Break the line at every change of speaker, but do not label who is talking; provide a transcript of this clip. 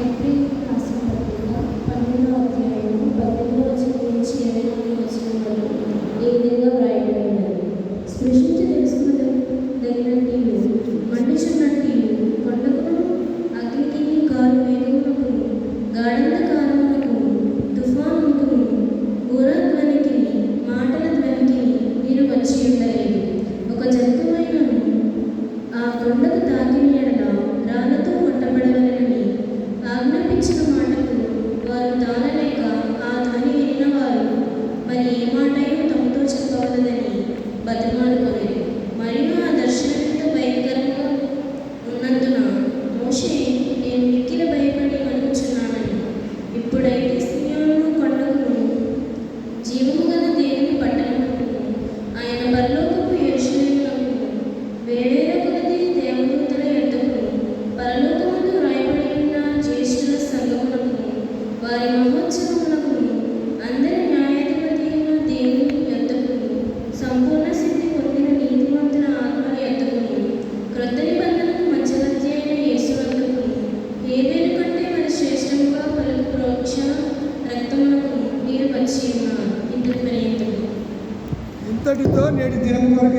every సంవత్సరములకు అందరి న్యాయాధిపతి దేవుని ఎద్దకు సంపూర్ణ సిద్ధి పొందిన నీతిమంతుల ఆత్మ ఎద్దకు క్రొత్త నిబంధనకు మధ్యవర్తి అయిన యేసు వద్దకు ఏదేను కంటే మరి శ్రేష్టముగా పలుకు ప్రోక్ష మీరు వచ్చి ఉన్నారు.
ఇంతటితో నేటి దినం వరకు